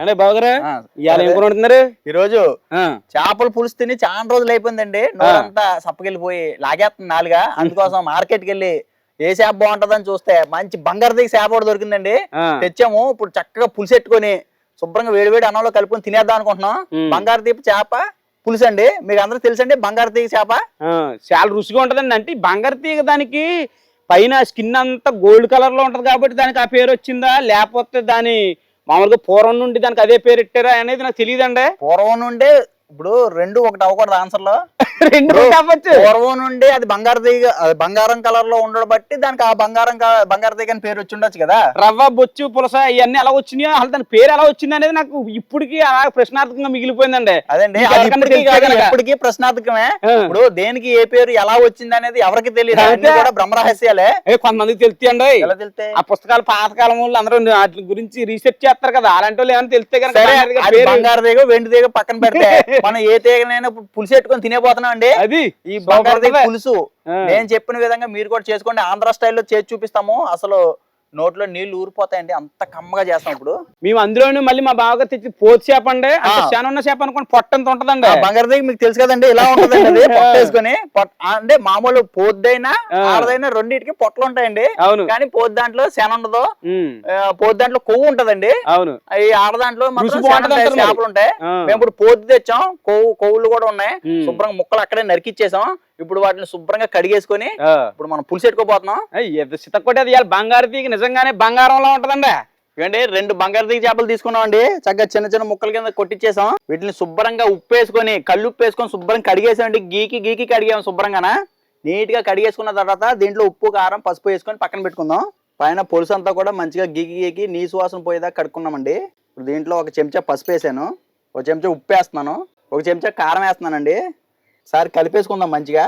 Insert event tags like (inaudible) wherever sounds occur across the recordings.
అంటే ఇవాళ ఏం కూర వండుతున్నారు? ఈ రోజు చేపల పులుసు తిని చాలా రోజులు అయిపోయిందండి. నోరంతా సప్పకెళ్ళిపోయి లాగేస్తుంది నాలుగా. (laughs) అందుకోసం మార్కెట్కి వెళ్ళి ఏ చేప బాగుంటదని చూస్తే మంచి బంగారు దిగి చేప ఒకటి దొరికిందండి. తెచ్చాము. ఇప్పుడు చక్కగా పులుసు పెట్టుకొని శుభ్రంగా వేడివేడి అన్నంలో కలుపుకొని తినేద్దాం అనుకుంటున్నాం. బంగారు దీపు చేప పులుసు అండి. మీకు అందరూ తెలుసండి బంగారు తీగ చేప? చాలా రుచిగా ఉంటదండి. అంటే బంగారు తీగ దానికి పైన స్కిన్ అంతా గోల్డ్ కలర్లో ఉంటది కాబట్టి దానికి ఆ పేరు వచ్చిందా? లేకపోతే దాని మామూలుగా పూర్వం నుండి దానికి అదే పేరు పెట్టారా అనేది నాకు తెలియదండి. పూర్వం నుండే ఇప్పుడు రెండు ఒకటి అవ్వకూడదు ఆన్సర్లో. రెండు చెప్పచ్చు పూర్వం నుండి అది బంగారు తీగ అది బంగారం కలర్లో ఉండడం బట్టి దానికి ఆ బంగారం క- బంగారు తీగ అని పేరు వచ్చి ఉండొచ్చు కదా. రవ్వ బొచ్చు పులస ఇవన్నీ ఎలా వచ్చినాయో అసలు దాని పేరు ఎలా వచ్చింది అనేది నాకు ఇప్పటికీ అలా ప్రశ్నార్థకంగా మిగిలిపోయింది అదండి మీకు అది ఎవరికన్నా ఇప్పటికీ తెలిస్తే కాదు, ప్రశ్నార్థకమే. ఆ. ఇప్పుడు దేనికి ఏ పేరు ఎలా వచ్చింది అనేది ఎవరికి తెలియదు. అంతే. కూడా బ్రహ్మరహస్యాలే. ఏ కొంతమందికి తెలుస్తాయండి. ఎలా తెలితే ఆ పుస్తకాలు పాతకాలం వాళ్ళు అందరూ వాటి గురించి రీసెర్చ్ చేస్తారు కదా. అలాంటి వాళ్ళు ఏమైనా తెలిస్తే కనుక సరే అది పేరు- బంగారు తీగ వెండి తీగ పక్కన పెడితే. (laughs) మనం ఏ తీగనైనా పులుసు పెట్టుకొని తినేపోతున్నాం అండి. అది. ఈ బంగారు. పులుసు. నేను చెప్పిన విధంగా మీరు కూడా చేసుకోండి. ఆంధ్ర స్టైల్లో చేసి చూపిస్తాము. అసలు నోట్లో నీళ్ళు ఊరిపోతాయండి. అంత కమ్మగా చేస్తాం ఇప్పుడు. మేము అందులోనే మళ్ళీ మా బావగారు తెచ్చి పోతు చేప అండి. ఉన్న చేప అనుకోండి పొట్టంత ఉంటదండి. బంగారు మీకు తెలుసు కదండి ఇలా ఉంటదండి అది. పొట్ట వేసుకొని అంటే మామూలు పోద్దైనా. ఆడదైనా రెండింటికి పొట్టలు ఉంటాయండి. అవును. కానీ పోతు దాంట్లో శన ఉండదు. పోతు దాంట్లో కొవ్వు ఉంటదండి. అవును. ఈ ఆడ దాంట్లో. చేపలు ఉంటాయి. మేము ఇప్పుడు పోతు తెచ్చాం కొవ్వు కొవ్వులు కూడా ఉన్నాయి. శుభ్రంగా ముక్కలు అక్కడే నరికిచ్చేసాం. ఇప్పుడు వాటిని శుభ్రంగా కడిగేసుకొని. ఇప్పుడు మనం పులుసు పెట్టుకోబోతున్నాం. ఏయ్, ఎంత సితక్కొట్టి అది ఇవాళ? బంగారు తీగ నిజంగానే బంగారంలో ఉంటదండి. ఇవ్వండి రెండు బంగారు దిగి చేపలు తీసుకున్నాం అండి చక్కగా చిన్న చిన్న ముక్కల కింద కొట్టించేసాం వీటిని శుభ్రంగా ఉప్పు వేసుకొని కళ్ళు ఉప్పు వేసుకొని శుభ్రంగా కడిగేసామండి. గీకి గీకి కడిగాం శుభ్రంగానా. నీట్గా కడిగేసుకున్న తర్వాత దీంట్లో ఉప్పు కారం పసుపు వేసుకొని పక్కన పెట్టుకుందాం. పైన పులుసు అంతా కూడా మంచిగా గీకి గీకి నీసు వాసన పోయేదాకా కడుక్కున్నామండి. ఇప్పుడు దీంట్లో ఒక చెంచా పసుపు వేసాను. ఒక చెంచా ఉప్పు వేస్తున్నాను. ఒక చెంచా కారం వేస్తున్నానండి. సార్ కలిపేసుకుందాం మంచిగా.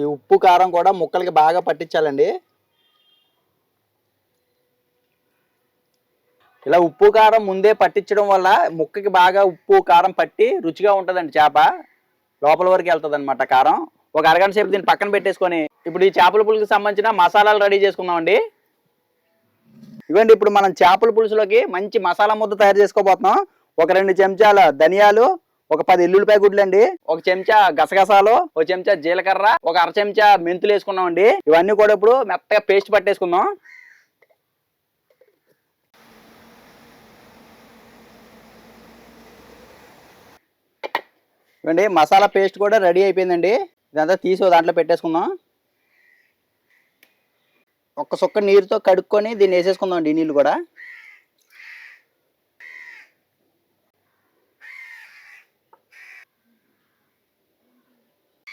ఈ ఉప్పు కారం కూడా ముక్కలకి బాగా పట్టించాలండి. ఇలా ఉప్పు కారం ముందే పట్టించడం వల్ల ముక్కకి బాగా ఉప్పు కారం పట్టి రుచిగా ఉంటుందండి చేప. లోపల వరకు వెళ్తుంది అనమాట కారం. ఒక అరగంట సేపు దీన్ని పక్కన పెట్టేసుకొని ఇప్పుడు ఈ చేపల పులుసుకి సంబంధించిన మసాలాలు రెడీ చేసుకుందామండి. ఇవ్వండి ఇప్పుడు మనం చేపల పులుసులోకి మంచి మసాలా ముద్ద తయారు చేసుకోబోతున్నాం. ఒక రెండు చెంచాల ధనియాలు ఒక పది ఎల్లుల్లిపాయ గుడ్లండి ఒక చెంచా గసగసాలు ఒక చెంచా జీలకర్ర ఒక అర చెంచా మెంతులు వేసుకున్నాం అండి ఇవన్నీ కూడా ఇప్పుడు మెత్తగా పేస్ట్ పట్టేసుకుందాం. ఇవ్వండి మసాలా పేస్ట్ కూడా రెడీ అయిపోయిందండి. ఇదంతా తీసి దాంట్లో పెట్టేసుకుందాం. ఒక్క సొక్క నీరుతో కడుక్కొని దీన్ని వేసేసుకుందాం అండి నీళ్ళు కూడా.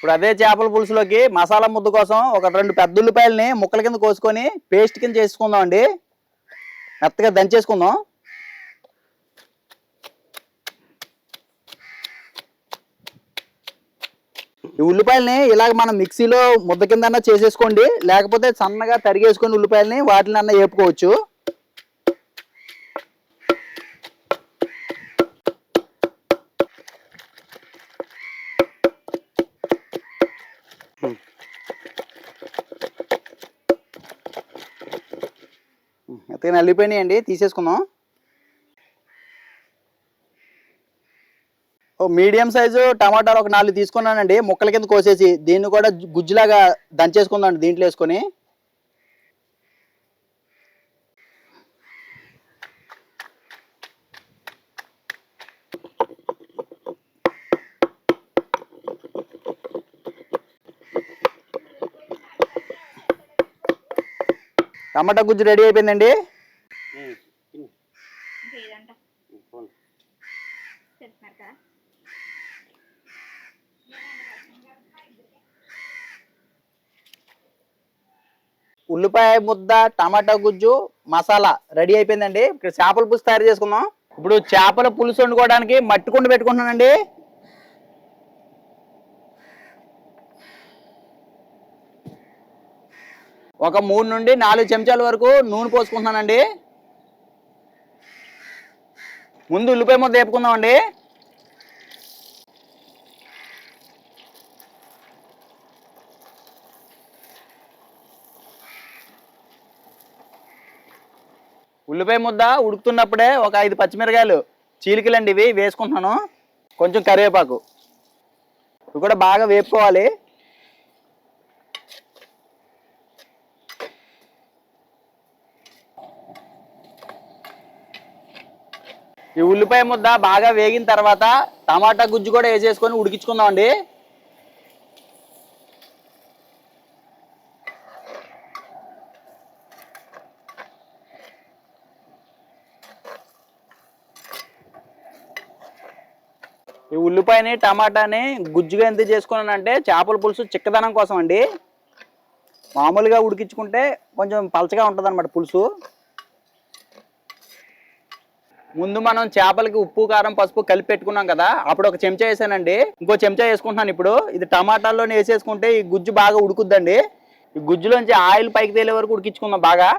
ఇప్పుడు అదే చేపల పులుసులోకి మసాలా ముద్ద కోసం ఒక రెండు పెద్ద ఉల్లిపాయలని ముక్కల కింద కోసుకొని పేస్ట్ కింద చేసుకుందాం అండి. మెత్తగా దంచేసుకుందాం. ఈ ఉల్లిపాయలని ఇలాగ మనం మిక్సీలో ముద్ద కింద చేసేసుకోండి. లేకపోతే సన్నగా తరిగేసుకొని ఉల్లిపాయలని వాటిని అన్న వేపుకోవచ్చు మెత్తగా నల్లిపోయినాయండి తీసేసుకుందాం ఓ మీడియం సైజు టమాటాలు ఒక నాలుగు తీసుకున్నానండి ముక్కల కింద కోసేసి దీన్ని కూడా గుజ్జులాగా దంచేసుకుందాం దీంట్లో వేసుకొని. టమాటా గుజ్జు రెడీ అయిపోయిందండి? ఉల్లిపాయ ముద్ద టమాటా గుజ్జు మసాలా రెడీ అయిపోయిందండి. ఇక్కడ చేపల పులుసు తయారు చేసుకుందాం. ఇప్పుడు చేపల పులుసు వండుకోవడానికి మట్టి కుండ పెట్టుకుంటున్నానండి. ఒక మూడు నుండి నాలుగు చెంచాల వరకు నూనె పోసుకుంటున్నానండి. ముందు ఉల్లిపాయ ముద్ద వేపుకుందామండి. ఉల్లిపాయ ముద్ద ఉడుకుతున్నప్పుడే ఒక ఐదు పచ్చిమిరకాయలు చీలికలండి ఇవి వేసుకుంటున్నాను. కొంచెం కరివేపాకు. ఇవి కూడా బాగా వేపుకోవాలి. ఈ ఉల్లిపాయ ముద్ద బాగా వేగిన తర్వాత టమాటా గుజ్జు కూడా వేసేసుకొని ఉడికించుకుందామండి. ఈ ఉల్లిపాయని టమాటాని గుజ్జుగా ఎంత చేసుకున్నానంటే చేపల పులుసు చిక్కదనం కోసం అండి మామూలుగా ఉడికించుకుంటే కొంచెం పలచగా ఉంటుంది అనమాట పులుసు. ముందు మనం చేపలకి ఉప్పు కారం పసుపు కలిపి పెట్టుకున్నాం కదా అప్పుడు ఒక చెంచా వేసానండి. ఇంకో చెంచా వేసుకుంటున్నాను ఇప్పుడు. ఇది టమాటాల్లో వేసేసుకుంటే ఈ గుజ్జు బాగా ఉడుకుద్దండి. ఈ గుజ్జులోంచి ఆయిల్ పైకి తేలే వరకు ఉడికించుకుందాం బాగా.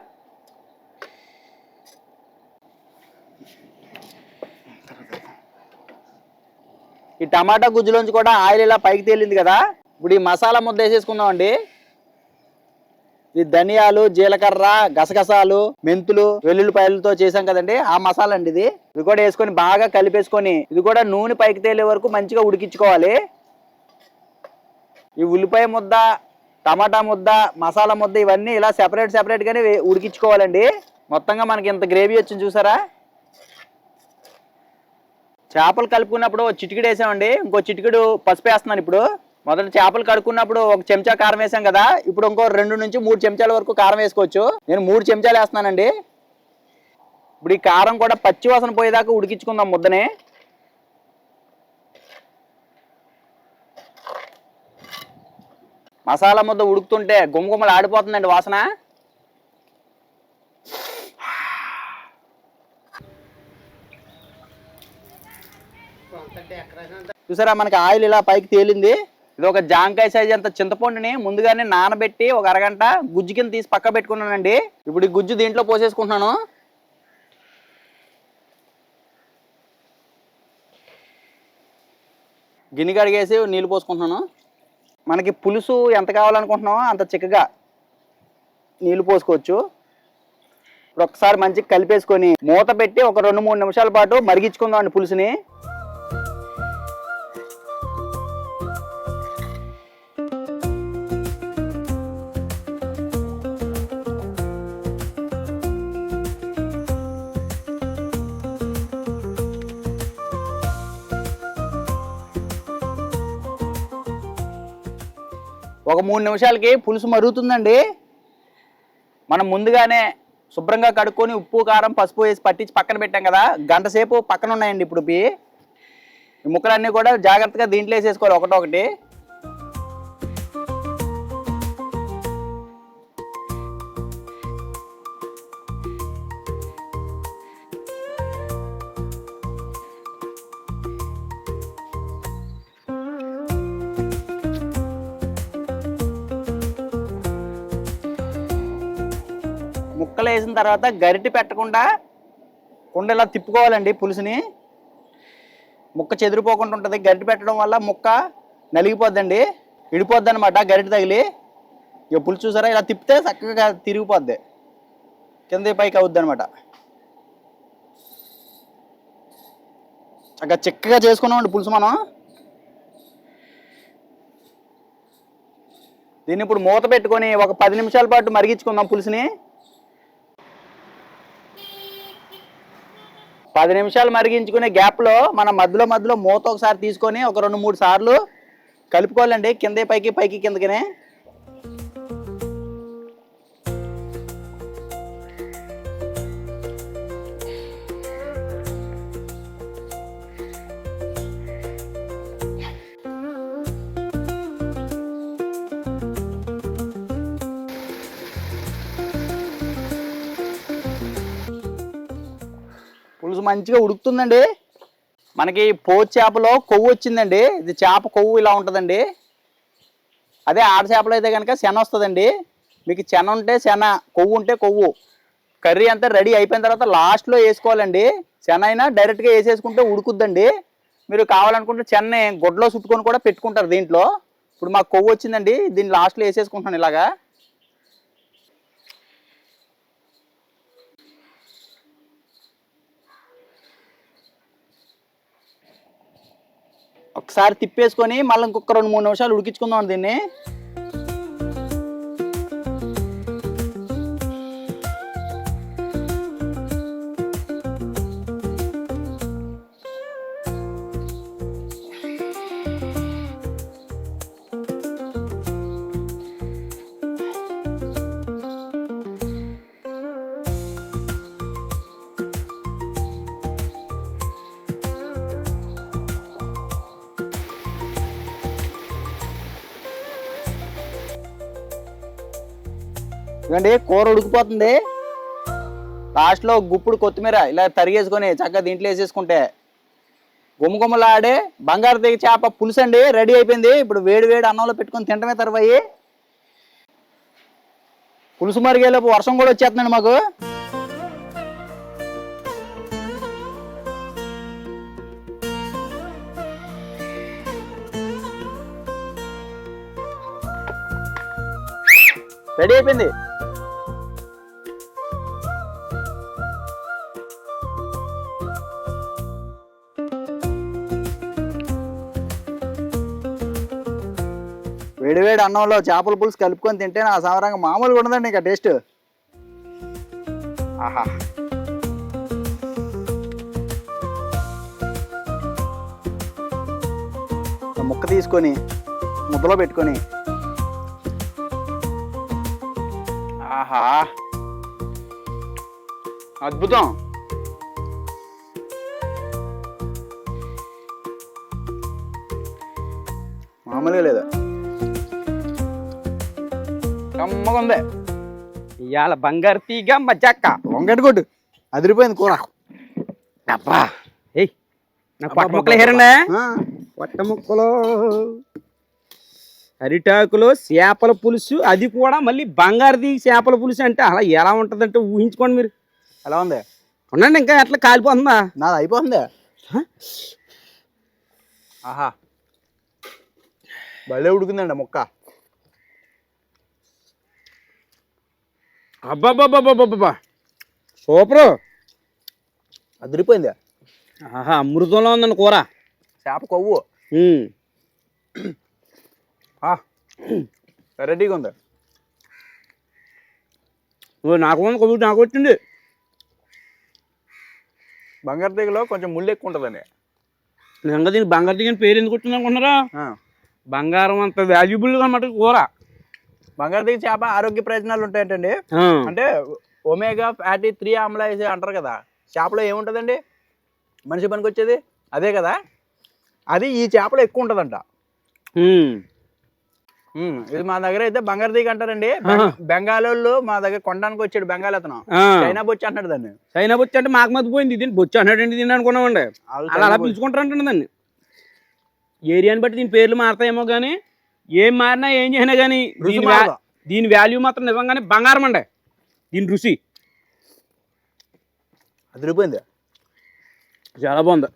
ఈ టమాటా గుజ్జులోంచి కూడా ఆయిల్ ఇలా పైకి తేలింది కదా. ఇప్పుడు ఈ మసాలా ముద్ద వేసేసుకుందాం అండి ఈ ధనియాలు జీలకర్ర గసగసాలు మెంతులు వెల్లుల్లిపాయలతో చేసాం కదండి. ఆ మసాలా అండి ఇది. ఇది కూడా వేసుకొని బాగా కలిపేసుకొని ఇది కూడా నూనె పైకి తేలే వరకు మంచిగా ఉడికించుకోవాలి. ఈ ఉల్లిపాయ ముద్ద టమాటా ముద్ద మసాలా ముద్ద ఇవన్నీ ఇలా సెపరేట్ సెపరేట్గానే ఉడికించుకోవాలండి. మొత్తంగా మనకి ఇంత గ్రేవీ వచ్చింది చూసారా? చేపలు కలుపుకున్నప్పుడు ఒక చిటికెడు వేసామండి. ఇంకో చిటికెడు పసుపు వేస్తున్నాను ఇప్పుడు. మొదట చేపలు కడుక్కున్నప్పుడు ఒక చెంచా కారం వేసాం కదా ఇప్పుడు ఇంకో రెండు నుంచి మూడు చెంచాల వరకు కారం వేసుకోవచ్చు. నేను మూడు చెంచాలు వేస్తున్నానండి. ఇప్పుడు ఈ కారం కూడా పచ్చి వాసన పోయేదాకా ఉడికించుకుందాం ముద్దనే. మసాలా ముద్ద ఉడుకుతుంటే గుమ్మగుమ్మలు ఆడిపోతుందండి వాసన. చూసారా మనకి ఆయిల్ ఇలా పైకి తేలింది. ఇది ఒక జాంకాయ సైజ్ అంత చింతపండుని ముందుగానే నానబెట్టి ఒక అరగంట గుజ్జు కింద తీసి పక్క పెట్టుకున్నానండి. ఇప్పుడు ఈ గుజ్జు దీంట్లో పోసేసుకుంటున్నాను. గిన్నె కడిగేసి నీళ్ళు పోసుకుంటున్నాను. మనకి పులుసు ఎంత కావాలనుకుంటున్నామో అంత చిక్కగా నీళ్ళు పోసుకోవచ్చు. ఇప్పుడు ఒకసారి మంచిగా కలిపేసుకొని మూత పెట్టి ఒక రెండు మూడు నిమిషాల పాటు మరిగించుకుందాం అండి పులుసుని. ఒక మూడు నిమిషాలకి పులుసు మరుగుతుందండి. మనం ముందుగానే శుభ్రంగా కడుక్కొని ఉప్పు కారం పసుపు వేసి పట్టించి పక్కన పెట్టాం కదా. గంట సేపు పక్కన ఉన్నాయండి ఇప్పుడు ఈ ముక్కలన్నీ కూడా జాగ్రత్తగా దీంట్లో వేసేసుకోవాలి ఒకటొకటి. తర్వాత గరిటి పెట్టకుండా కుండ ఇలా తిప్పుకోవాలండి పులుసుని. ముక్క చెదిరిపోకుండా ఉంటుంది. గరిటె పెట్టడం వల్ల ముక్క నలిగిపోద్దండి. ఇడిపోద్ది అనమాట గరిటి తగిలి. ఇక పులుసు చూసారా? ఇలా తిప్పితే చక్కగా తిరిగిపోద్ది. కింద పైకి అవుద్ది అనమాట చక్కగా చిక్కగా చేసుకున్నామండి పులుసు మనం. దీన్ని ఇప్పుడు మూత పెట్టుకొని ఒక పది నిమిషాల పాటు మరిగించుకుందాం పులుసుని. పది నిమిషాలు మరిగించుకునే గ్యాప్లో మనం మధ్యలో మధ్యలో మూత ఒకసారి తీసుకొని ఒక రెండు మూడు సార్లు కలుపుకోవాలండి. కింద పైకి పైకి కిందకినే. మంచిగా ఉడుకుతుందండి. మనకి పోచ్ చేపలో కొవ్వు వచ్చిందండి. ఇది చేప కొవ్వు ఇలా ఉంటుందండి. అదే ఆడ చేపలు అయితే కనుక శన వస్తుందండి. మీకు శన ఉంటే శన కొవ్వు ఉంటే కొవ్వు. కర్రీ అంతా రెడీ అయిపోయిన తర్వాత లాస్ట్లో వేసుకోవాలండి. శన అయినా డైరెక్ట్గా వేసేసుకుంటే ఉడుకుద్దండి. మీరు కావాలనుకుంటే చెన్నై గుడ్లో చుట్టుకొని కూడా పెట్టుకుంటారు దీంట్లో. ఇప్పుడు మాకు కొవ్వు వచ్చిందండి. దీన్ని లాస్ట్లో వేసేసుకుంటున్నాను ఇలాగా. ఒకసారి తిప్పేసుకొని మళ్ళీ ఇంకొక రెండు మూడు నిమిషాలు ఉడికించుకుందాం దీన్ని. ఎందుకంటే కూర ఉడికిపోతుంది. లాస్ట్లో గుప్పుడు కొత్తిమీర ఇలా తరిగేసుకొని చక్కగా దీంట్లో వేసేసుకుంటే గుమ్మగుమ్మలాడే బంగారు తెగి చేప పులుసు అండి రెడీ అయిపోయింది. ఇప్పుడు వేడి వేడి అన్నంలో పెట్టుకొని తింటమే తర్వాయి. పులుసు మరిగేలోపు వర్షం కూడా వచ్చేస్తుందండి మాకు. రెడీ అయిపోయింది. వేడివేడి అన్నంలో చేపల పులుసు కలుపుకొని తింటే నా సమరంగా మామూలుగా ఉండదండి ఇంకా టేస్ట్. ఆహా. ముక్క తీసుకొని ముద్దలో పెట్టుకొని. ఆహా. అద్భుతం. మామూలుగా లేదు. కమ్మగా ఉంది ఇవాళ బంగారు తీగ మజ్జాక వంగటి కొట్టు. అదిరిపోయింది కూర. అబ్బా. ఏయ్ నా పొట్ట ముక్కలు హేరండి పొట్ట ముక్కలు. అరిటాకులో చేపల పులుసు అది కూడా మళ్ళీ బంగారు తీగ చేపల పులుసు అంటే అలా ఎలా ఉంటుందంటే ఊహించుకోండి మీరు. ఎలా ఉంది? ఉండండి ఇంకా ఎట్లా కాలిపోతుందా? నాది అయిపోతుంది? ఆహా. భలే ఉడికిందండి ముక్క. అబ్బాబ్బాబ్బాబ్బా సూపరు. అదిరిపోయింది. ఆహా అమృతంలో ఉందండి కూర. చేప కొవ్వు. రెడీగా ఉంది. నాకు ఉంది కొవ్వు నాకు వచ్చింది. బంగారు తీగలో కొంచెం ముళ్ళు ఎక్కువ ఉంటుందండి నిజంగా దీనికి బంగారు దిగిన పేరు ఎందుకు వచ్చింది అనుకుంటున్నారా? ఆ, బంగారం అంత వాల్యుబుల్ అనమాట కూర. బంగారు చేప ఆరోగ్య ప్రయోజనాలు ఉంటాయంటండి. అంటే ఒమేగా ఫ్యాటీ త్రీ ఆమ్లాయిస్ అంటారు కదా చేపలో ఏముంటుందండి? మనిషి పనికి వచ్చేది అదే కదా? అది ఈ చేపలో ఎక్కువ ఉంటుందంట. ఇది మా దగ్గర అయితే బంగారు తీగ అంటారండి బెంగ- బెంగాలోళ్ళు మా దగ్గర కొనడానికి వచ్చాడు బెంగాల్ అతను. చైనా బొచ్చి అంటాడు దాన్ని. చైనా బొచ్చు అంటే మాకు మతిపోయింది దీన్ని బొచ్చు అన్నాడండి దీన్ని అనుకున్నామండి? అలా అలా. పిలుచుకుంటారంటే దాన్ని. ఏరియాని బట్టి దీని పేర్లు మారుతాయేమో కానీ ఏం మారినా ఏం చేసినా కానీ దీని వ్యా-. దీని వాల్యూ మాత్రం నిజంగానే బంగారం అండి. దీని రుచి. అదిరిపోయింది చాలా బాగుంది.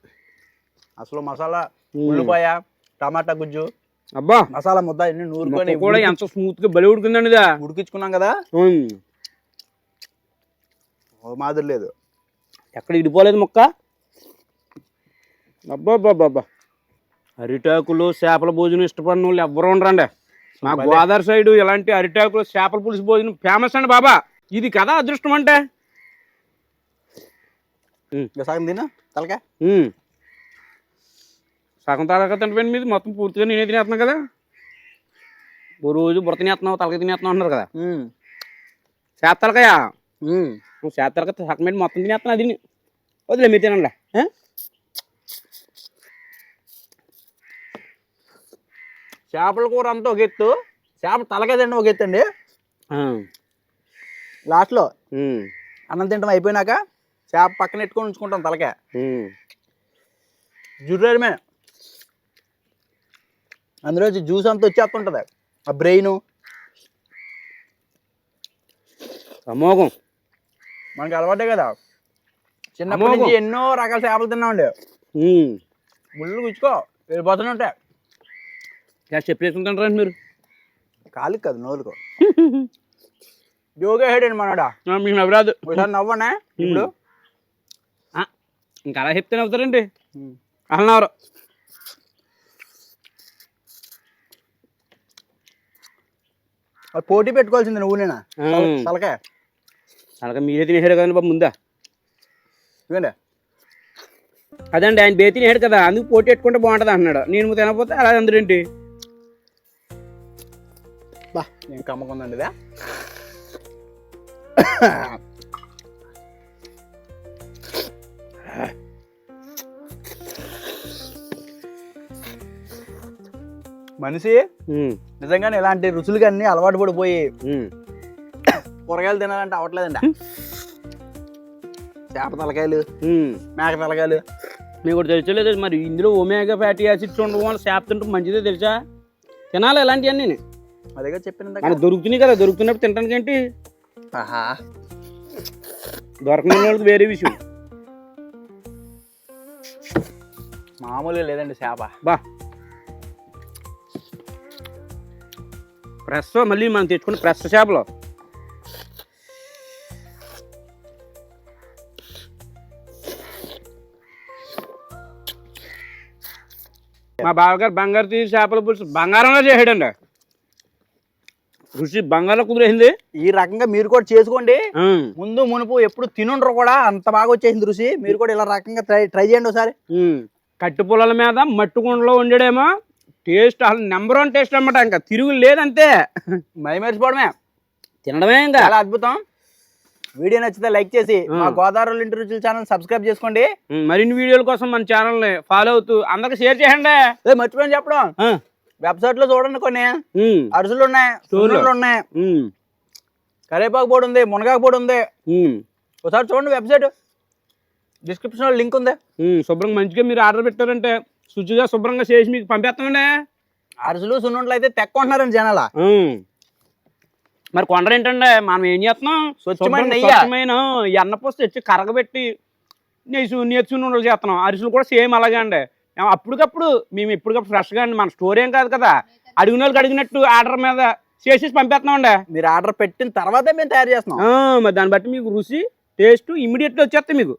అసలు మసాలా. ఉల్లిపాయ టమాటా గుజ్జు అబ్బా! మసాలా ముద్ద ఇన్ని నూరుకొని మొక్క కూడా ఎంత స్మూత్గా బలి ఉడుకుందండి ఇదా. ఉడికించుకున్నాం కదా? ఉమ్. ఓ మాదిరి లేదు. ఎక్కడ ఇడిపోలేదు మొక్క? అబ్బా అబ్బా అబ్బా అరిటాకులు చేపల భోజనం ఇష్టపడిన వాళ్ళు ఎవ్వరు ఉండరండి. మా. గోదావరి సైడ్ ఇలాంటి అరిటాకులు చేపల పులుసు భోజనం ఫేమస్ అండి బాబా. ఇది కదా అదృష్టం అంటే. సగం తిను తలకా. సగం తలక తింటపోయింది మీది? మొత్తం పూర్తిగా నేనే తినేస్తున్నాను కదా. ఓ రోజు బుర్ర తినేస్తున్నావు తలక తినేస్తున్నావు అన్నారు కదా. చేత తలకాయ నువ్వు చేత తలక సగం మొత్తం తినేస్తున్నా అది వదిలే మీరు తినండి. చేపల కూర అంతా ఒక ఎత్తు చేప తలకాయ తిండి ఒక ఎత్తు అండి. లాస్ట్లో. అన్నం తింటాం అయిపోయినాక చేప పక్కన ఎట్టుకొని ఉంచుకుంటాం తలకాయ ఉమ్. జుర్రేమే అందులో జ్యూస్ అంతా వచ్చేస్తుంటుంది ఆ బ్రెయిన్ అమోఘం మనకి అలవాటే కదా చిన్నప్పటి. నుంచి ఎన్నో రకాల చేపలు తిన్నామండి. ముళ్ళు గుచ్చుకో వెళ్ళిపోతూనే ఉంటాయి క్యాష్ చెప్పేసుకుంటాను రండి మీరు? కాలు కాదు నోలుకో. జోగా (laughs) హెడ్ అండి మనడా. మీకు నవ్వరాదు ఒకసారి నవ్వనే? ఇప్పుడు? ఇంకా అలా చెప్తే నవ్వుతారండి. అన్నారు పోటీ పెట్టుకోవాల్సింది నువ్వు నేనా? తలకాయ తలక? మీరే తినేసాడు కదండి బాబు ముందా? ఇవ్వండి అదండి ఆయన బే తినేసాడు కదా అందుకు పోటీ పెట్టుకుంటే బాగుంటుంది అన్నాడు నేను తినకపోతే అలా అందరేంటి బా నేను కమ్మకుందండి ఇదే మనిషి నిజంగానే ఇలాంటి రుచులు అన్ని అలవాటు పడిపోయి. కూరగాయలు తినాలంటే అవ్వట్లేదండి చేప తలకాయలు. మేక తలకాయలు మీకు ఒకటి తెలుసలేదు మరి ఇందులో ఒమేగా ఫ్యాటీ యాసిడ్స్ ఉండడం వల్ల శాప్ తింటే మంచిదే తెలుసా తినాలి ఇలాంటివన్నీ అదేగా చెప్పిన దొరుకుతున్నాయి కదా దొరుకుతున్నప్పుడు తినడానికి ఏంటి? ఆహా. దొరకని వాళ్ళకి వేరే విషయం. మామూలుగా లేదండి చేప. బా. ప్రెస్ మళ్ళీ మనం తెచ్చుకున్న ప్రెస్ చేపలు. మా బావగారు బంగారు తీసి చేపల పులుసు బంగారంలో చేసాడండి రుచి బంగారం కుదిరేసింది. ఈ రకంగా మీరు కూడా చేసుకోండి. ముందు మునుపు ఎప్పుడు తినుండ్రు కూడా అంత బాగా వచ్చేసింది రుచి. మీరు కూడా ఇలా రకంగా ట్రై ట్రై చేయండి ఒకసారి. కట్టు పొలాల మీద మట్టి కుండలో వండాడేమో టేస్ట్ అసలు నెంబర్ వన్ టేస్ట్ అన్నమాట. ఇంకా తిరుగు లేదంతే. మై మర్చిపోవడమే. తినడమే ఇంకా. చాలా అద్భుతం. వీడియో నచ్చితే లైక్ చేసి మా గోదావరి ఇంటి రుచుల ఛానల్ సబ్స్క్రైబ్ చేసుకోండి. మరిన్ని వీడియోల కోసం మన ఛానల్ని ఫాలో అవుతూ అందరికి షేర్ చేయండి. ఏ మర్చిపోయాను చెప్పడం. వెబ్సైట్లో చూడండి కొన్ని. అరుసులు ఉన్నాయి ఉన్నాయి. కరేపాకు పొడి ఉంది మునగాకు పొడి ఉంది. ఒకసారి చూడండి వెబ్సైట్ డిస్క్రిప్షన్లో లింక్ ఉంది. శుభ్రంగా మంచిగా మీరు ఆర్డర్ పెట్టారంటే శుచిగా శుభ్రంగా చేసి మీకు పంపేస్తామండి. అరుసులు సున్నుండలు అయితే తెక్కుంటున్నారండి జనాల. మరి కొండరు ఏంటండి మనం ఏం చేస్తున్నాం? స్వచ్ఛమైన శుభ్రంగా నెయ్యి. స్వచ్ఛమైన ఎన్న పోసి తెచ్చి కరగబెట్టి నెయ్యి నేర్చుకుని ఉండలు చేస్తున్నాం. అరిసెలు కూడా సేమ్ అలాగే అండి. అప్పటికప్పుడు మేము ఎప్పటికప్పుడు ఫ్రెష్గా అండి. మన స్టోర్ ఏం కాదు కదా. అడిగిన వాళ్ళకి అడిగినట్టు ఆర్డర్ మీద చేసేసి పంపేస్తున్నామండి. మీరు ఆర్డర్ పెట్టిన తర్వాతే మేము తయారు చేస్తున్నాం. మరి దాన్ని బట్టి మీకు రుచి టేస్ట్ ఇమ్మీడియట్గా వచ్చేస్తాయి మీకు.